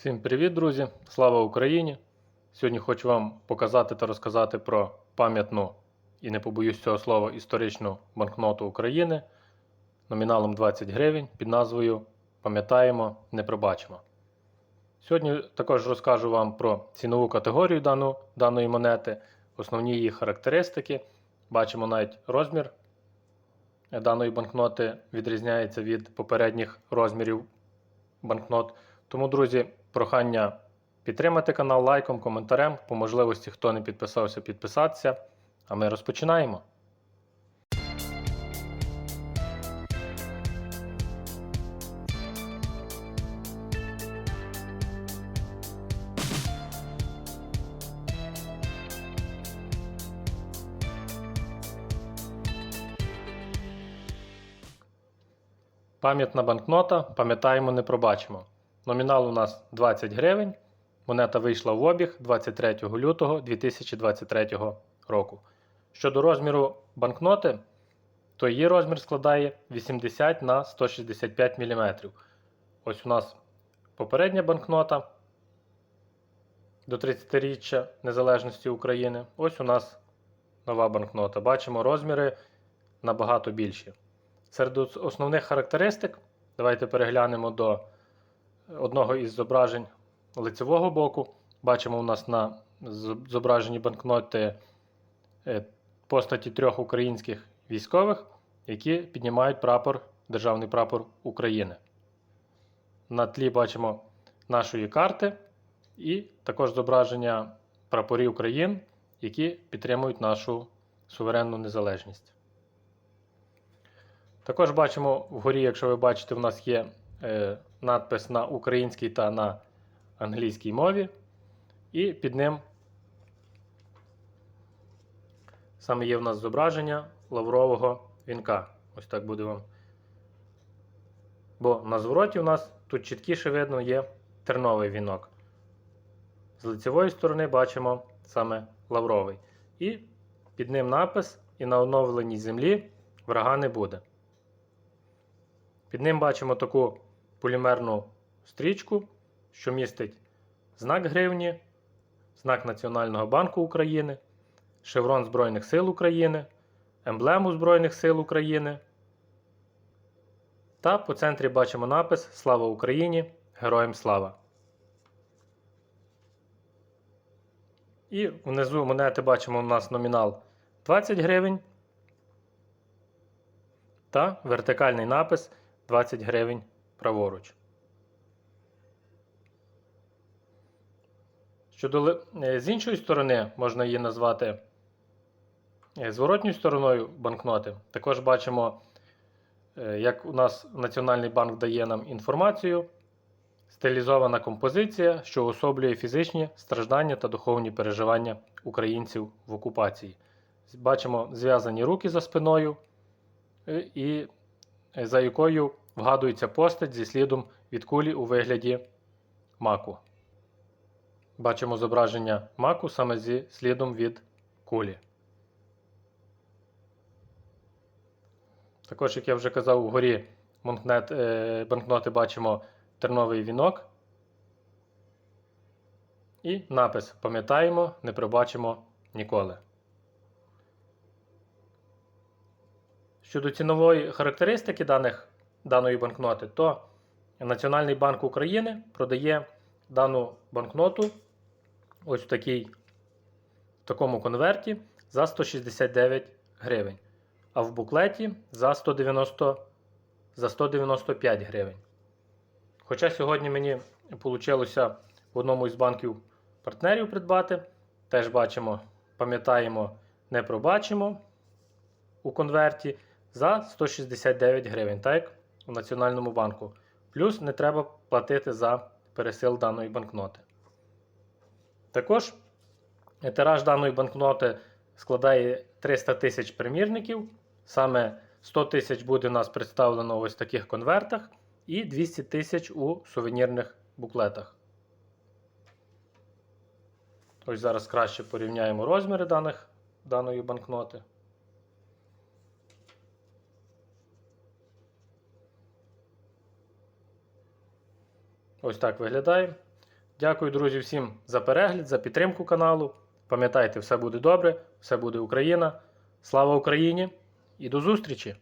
Всім привіт, друзі! Слава Україні! Сьогодні хочу вам показати та розказати про пам'ятну і не побоюсь цього слова історичну банкноту України номіналом 20 гривень під назвою Пам'ятаємо, не пробачимо. Сьогодні також розкажу вам про цінову категорію дану, даної монети, основні її характеристики. Бачимо навіть розмір даної банкноти відрізняється від попередніх розмірів банкнот. Тому, друзі, прохання підтримати канал лайком, коментарем. По можливості, хто не підписався, підписатися. А ми розпочинаємо. Пам'ятна банкнота, пам'ятаємо, не пробачимо. Номінал у нас 20 гривень. Монета вийшла в обіг 23 лютого 2023 року. Щодо розміру банкноти, то її розмір складає 80 на 165 мм. Ось у нас попередня банкнота до 30-річчя Незалежності України. Ось у нас нова банкнота. Бачимо розміри набагато більші. Серед основних характеристик, давайте переглянемо до одного із зображень лицевого боку. Бачимо у нас на зображенні банкноти е, постаті трьох українських військових, які піднімають прапор, державний прапор України. На тлі бачимо нашої карти і також зображення прапорів країн, які підтримують нашу суверенну незалежність. Також бачимо вгорі, якщо ви бачите, у нас є е, надпис на українській та на англійській мові. І під ним саме є в нас зображення лаврового вінка. Ось так буде вам. Бо на звороті у нас тут чіткіше видно є терновий вінок. З лицевої сторони бачимо саме лавровий. І під ним напис: І на оновленій землі врага не буде. Під ним бачимо таку полімерну стрічку, що містить знак гривні, знак Національного банку України, шеврон Збройних сил України, емблему Збройних сил України. Та по центрі бачимо напис Слава Україні! Героям слава! І внизу монети бачимо у нас номінал 20 гривень та вертикальний напис 20 гривень праворуч. Щодо е, з іншої сторони, можна її назвати е, зворотньою стороною банкноти. Також бачимо, е, як у нас Національний банк дає нам інформацію. Стилізована композиція, що особлює фізичні страждання та духовні переживання українців в окупації. Бачимо зв'язані руки за спиною, і за якою вгадується постать зі слідом від кулі у вигляді маку. Бачимо зображення маку саме зі слідом від кулі. Також, як я вже казав, вгорі банкнет, е, банкноти бачимо терновий вінок. І напис Пам'ятаємо, не пробачимо ніколи. Щодо цінової характеристики даних, даної банкноти, то Національний банк України продає дану банкноту ось в такій, в такому конверті за 169 гривень. А в буклеті за 190, за 195 гривень. Хоча сьогодні мені вийшло в одному із банків партнерів придбати. Теж бачимо, пам'ятаємо, не пробачимо у конверті за 169 гривень, так у Національному банку. Плюс не треба платити за пересил даної банкноти. Також тираж даної банкноти складає 300 тисяч примірників. Саме 100 тисяч буде у нас представлено в ось таких конвертах, і 200 тисяч у сувенірних буклетах. Ось зараз краще порівняємо розміри даних, даної банкноти. Ось так виглядає. Дякую, друзі, всім за перегляд, за підтримку каналу. Пам'ятайте, все буде добре, все буде Україна. Слава Україні і до зустрічі!